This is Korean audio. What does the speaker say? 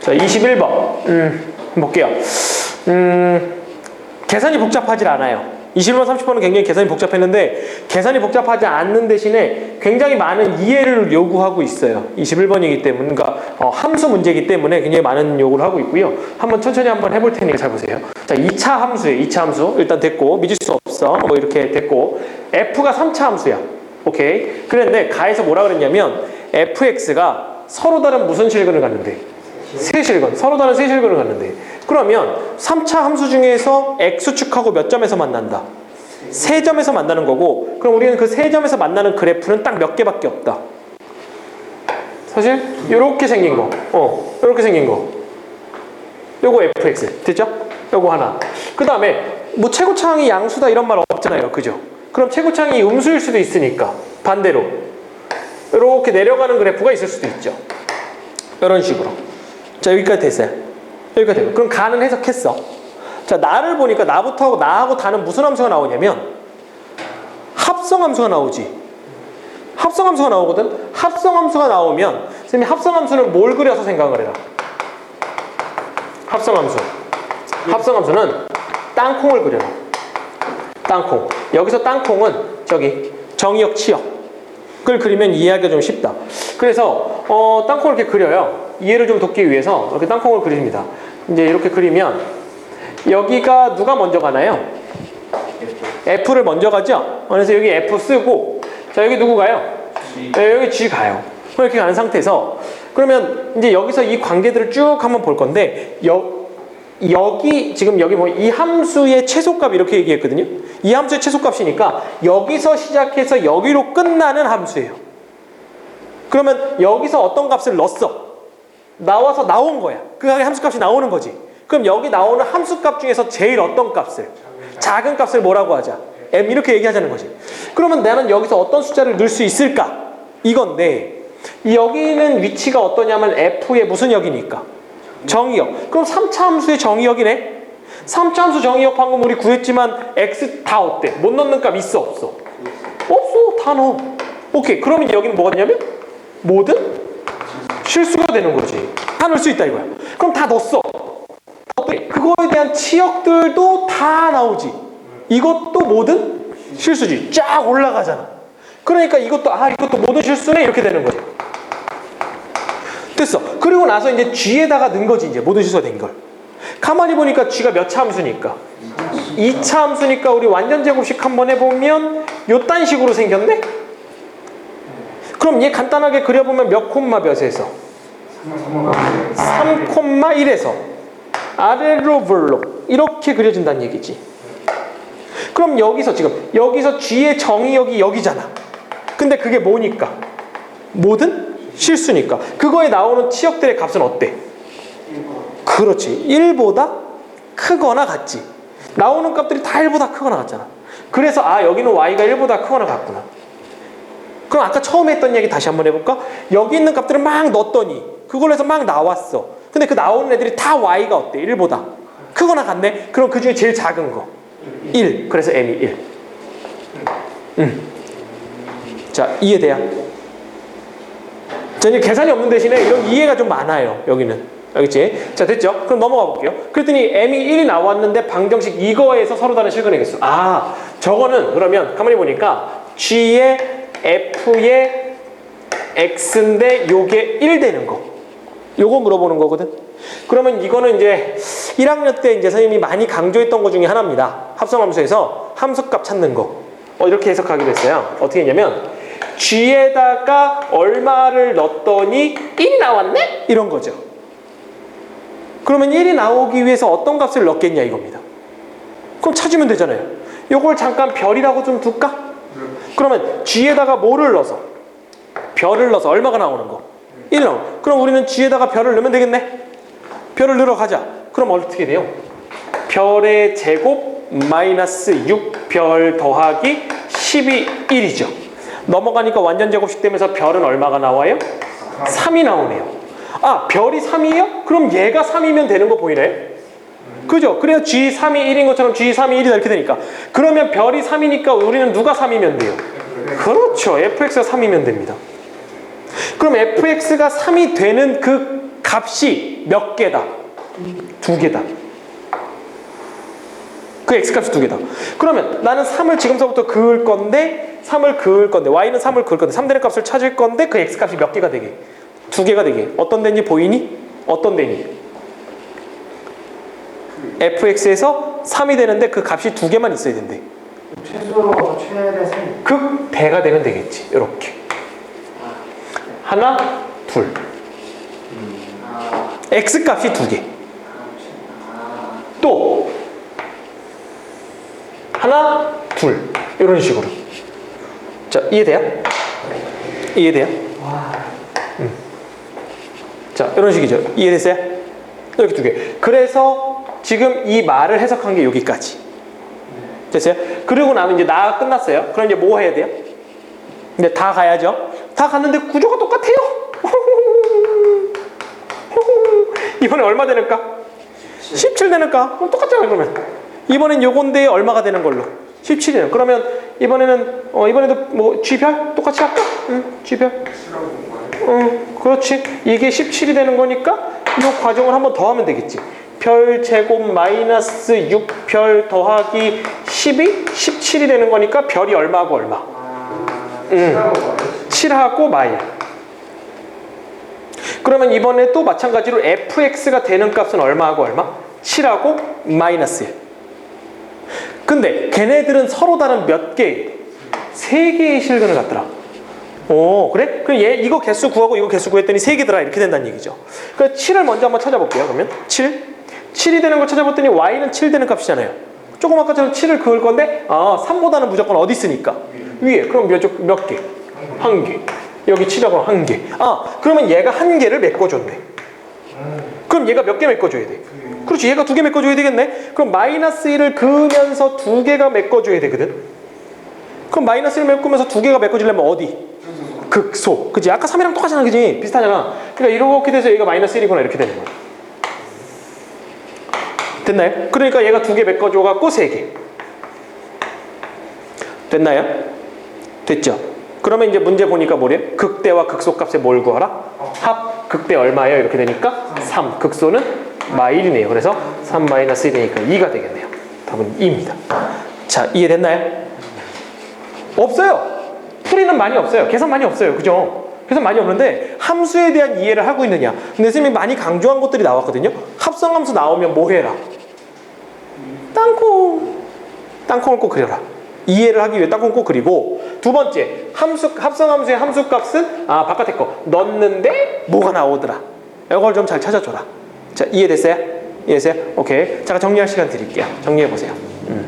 자, 21번. 음, 볼게요. 음, 계산이 복잡하지 않아요. 21번, 30번은 굉장히 계산이 복잡했는데 계산이 복잡하지 않는 대신에 굉장히 많은 이해를 요구하고 있어요. 21번이기 때문에 그러니까 어, 함수 문제이기 때문에 굉장히 많은 요구를 하고 있고요. 한번 천천히 한번 해볼 테니까 잘 보세요. 자, 2차 함수예요. 2차 함수 일단 됐고 믿을 수 없어. 뭐 이렇게 됐고 f가 3차 함수야. 오케이. 그런데 가에서 뭐라 그랬냐면 fx가 서로 다른 무슨 실근을 갖는데? 세 실근 서로 다른 세 실근을 갖는데. 그러면 3차 함수 중에서 x축하고 몇 점에서 만난다? 세 점에서 만나는 거고 그럼 우리는 그 세 점에서 만나는 그래프는 딱 몇 개밖에 없다? 사실 이렇게 생긴 거. 어, 이렇게 생긴 거. 요거 fx. 됐죠? 요거 하나. 그 다음에 뭐 최고차항이 양수다 이런 말 없잖아요. 그죠? 그럼 최고차항이 음수일 수도 있으니까 반대로 이렇게 내려가는 그래프가 있을 수도 있죠. 이런 식으로. 자 여기까지 됐어요. 여기까지 되고 그럼 가는 해석했어. 자 나를 보니까 나부터 하고 나하고 다는 무슨 함수가 나오냐면 합성함수가 나오지. 합성함수가 나오거든? 합성함수가 나오면 선생님이 합성함수는 뭘 그려서 생각을 해라? 합성함수. 합성함수는 땅콩을 그려라. 땅콩. 여기서 땅콩은 저기 정의역 치역 을 그리면 이해하기가 좀 쉽다 그래서 어, 땅콩을 이렇게 그려요 이해를 좀 돕기 위해서 이렇게 땅콩을 그립니다 이제 이렇게 그리면 여기가 누가 먼저 가나요? F를 먼저 가죠? 그래서 여기 F 쓰고 자 여기 누구 가요? 네, 여기 G 가요 그럼 이렇게 가는 상태에서 그러면 이제 여기서 이 관계들을 쭉 한번 볼 건데 여, 여기 지금 여기 뭐이 함수의 최소값 이렇게 얘기했거든요. 이 함수의 최소값이니까 여기서 시작해서 여기로 끝나는 함수예요. 그러면 여기서 어떤 값을 넣었어? 나와서 나온 거야. 그 함수값이 나오는 거지. 그럼 여기 나오는 함수값 중에서 제일 어떤 값을? 작은 값을 뭐라고 하자? M 이렇게 얘기하자는 거지. 그러면 나는 여기서 어떤 숫자를 넣을 수 있을까? 이건데 여기는 위치가 어떠냐면 f의 무슨 역이니까 정의역 그럼 3차 함수의 정의역이네 3차 함수 정의역 방금 우리 구했지만 x 다 어때 못 넣는 값 있어 없어 없어 다 넣어 오케이 그러면 여기는 뭐가 되냐면 모든 실수가 되는 거지 다 넣을 수 있다 이거야 그럼 다 넣었어 어때? 그거에 대한 치역들도 다 나오지. 이것도 모든 실수지. 쫙 올라가잖아. 그러니까 이것도 아 이것도 모든 실수네 이렇게 되는 거지. 됐어. 그리고 나서 이제 G에다가 넣은 거지 이제 모든 실수가 된 걸. 가만히 보니까 G가 몇 차 함수니까? 2차 함수니까 우리 완전 제곱식 한번 해보면 요딴 식으로 생겼네? 그럼 얘 간단하게 그려보면 몇 콤마 몇에서? 3 콤마 1에서 아래로 블록 이렇게 그려진다는 얘기지. 그럼 여기서 지금 여기서 G의 정의역이 여기잖아. 근데 그게 뭐니까? 모든 실수니까. 그거에 나오는 치역들의 값은 어때? 그렇지. 1보다 크거나 같지. 나오는 값들이 다 1보다 크거나 같잖아. 그래서 아 여기는 y가 1보다 크거나 같구나. 그럼 아까 처음에 했던 얘기 다시 한번 해볼까? 여기 있는 값들을 막 넣었더니 그걸로 해서 막 나왔어. 근데 그 나오는 애들이 다 y가 어때? 1보다 크거나 같네? 그럼 그 중에 제일 작은 거 1. 그래서 m이 1. 음. 자 이해돼요? 자 이제 계산이 없는 대신에 이런 이해가 좀 많아요. 여기는. 알겠지? 자 됐죠? 그럼 넘어가 볼게요. 그랬더니 m이 1이 나왔는데 방정식 이거에서 서로 다른 실근이겠어. 아 저거는 그러면 가만히 보니까 g의 f의 x인데 요게 1 되는 거. 요거 물어보는 거거든. 그러면 이거는 이제 1학년 때 이제 선생님이 많이 강조했던 것 중에 하나입니다. 합성함수에서 함수값 찾는 거. 어, 이렇게 해석하기로 했어요. 어떻게 했냐면 g에다가 얼마를 넣었더니 1이 나왔네? 이런 거죠. 그러면 1이 나오기 위해서 어떤 값을 넣겠냐 이겁니다. 그럼 찾으면 되잖아요. 요걸 잠깐 별이라고 좀 둘까? 그러면 g에다가 뭐를 넣어서 별을 넣어서 얼마가 나오는 거? 1 나오는 거. 그럼 우리는 g에다가 별을 넣으면 되겠네? 별을 넣으러 가자. 그럼 어떻게 돼요? 별의 제곱 마이너스 6별 더하기 10이 1이죠. 넘어가니까 완전 제곱식 되면서 별은 얼마가 나와요? 3이 나오네요. 아, 별이 3이에요? 그럼 얘가 3이면 되는 거 보이네? 그죠? 그래서 G3이 1인 것처럼 G3이 1이다 이렇게 되니까. 그러면 별이 3이니까 우리는 누가 3이면 돼요? 그렇죠. fx가 3이면 됩니다. 그럼 fx가 3이 되는 그 값이 몇 개다? 두 개다. 그 x값이 두 개다. 그러면 나는 3을 지금서부터 그을 건데 3을 그을 건데 y는 3을 그을 건데 3되는 값을 찾을 건데 그 x값이 몇 개가 되게? 두 개가 되게. 어떤 데인지 보이니? 어떤 데니? fx에서 3이 되는데 그 값이 두 개만 있어야 된대. 최소로 최대 3. 극대가 되면 되겠지. 이렇게. 하나, 둘. 아, x 값이 두 개. 아, 또 하나, 둘 이런 식으로. 자 이해돼요? 이해돼요? 음. 와, 자 이런 식이죠. 이해됐어요? 이렇게 두 개. 그래서 지금 이 말을 해석한 게 여기까지. 됐어요? 그리고 나면 이제 나 끝났어요. 그럼 이제 뭐 해야 돼요? 근데 다 가야죠. 다 갔는데 구조가 똑같아요. 이번에 얼마 되는가? 17 되는가? 그럼 똑같잖아요 그러면 이번엔 요건데 얼마가 되는 걸로? 17이에요. 그러면 이번에는 어 이번에도 뭐 G별? 똑같이 할까? 응 G별? 응 그렇지. 이게 17이 되는 거니까 이 과정을 한번 더 하면 되겠지. 별 제곱 마이너스 6별 더하기 12 17이 되는 거니까 별이 얼마하고 얼마? 아, 응. 싫어하고 7하고 마이 그러면 이번에 또 마찬가지로 fx가 되는 값은 얼마하고 얼마? 7하고 마이너스 1 근데 걔네들은 서로 다른 몇 개? 세 개의 실근을 갖더라 오 그래? 그럼 얘 이거 개수 구하고 이거 개수 구했더니 세 개더라 이렇게 된다는 얘기죠 그럼 7을 먼저 한번 찾아볼게요 그러면 7 7이 되는 걸 찾아봤더니 y는 7 되는 값이잖아요 조금 아까처럼 7을 그을 건데 아 3보다는 무조건 어디 있으니까 위에 그럼 몇, 쪽- 몇 개? 한 개. 여기 치라고 한 개. 아, 그러면 얘가 한 개를 메꿔줬네. 그럼 얘가 몇 개 메꿔줘야 돼? 그렇지, 얘가 두 개 메꿔줘야 되겠네? 그럼 마이너스 1을 그으면서 두 개가 메꿔줘야 되거든? 그럼 마이너스 1을 메꾸면서 두 개가 메꿔지려면 어디? 극소. 그지? 아까 3이랑 똑같잖아, 그지? 비슷하잖아. 그러니까 이렇게 돼서 얘가 마이너스 1이구나, 이렇게 되는 거야. 됐나요? 그러니까 얘가 두 개 메꿔줘 갖고 세 개. 됐나요? 됐죠? 그러면 이제 문제 보니까 뭐래? 극대와 극소값에 뭘 구하라? 합 극대 얼마예요? 이렇게 되니까 3 극소는 마일이네요. 그래서 3 마이너스 1이니까 2가 되겠네요. 답은 2입니다. 자 이해됐나요? 없어요. 풀이는 많이 없어요. 계산 많이 없어요. 그죠? 계산 많이 없는데 함수에 대한 이해를 하고 있느냐. 근데 선생님이 많이 강조한 것들이 나왔거든요. 합성함수 나오면 뭐 해라? 땅콩. 땅콩을 꼭 그려라. 이해를 하기 위해 땅콩 꼭 그리고 두 번째 함수 합성함수의 함수값은 아 바깥에 거 넣는데 뭐가 나오더라. 이걸 좀 잘 찾아줘라. 자 이해됐어요? 이해됐어요? 오케이. 잠깐 정리할 시간 드릴게요. 정리해 보세요. 음.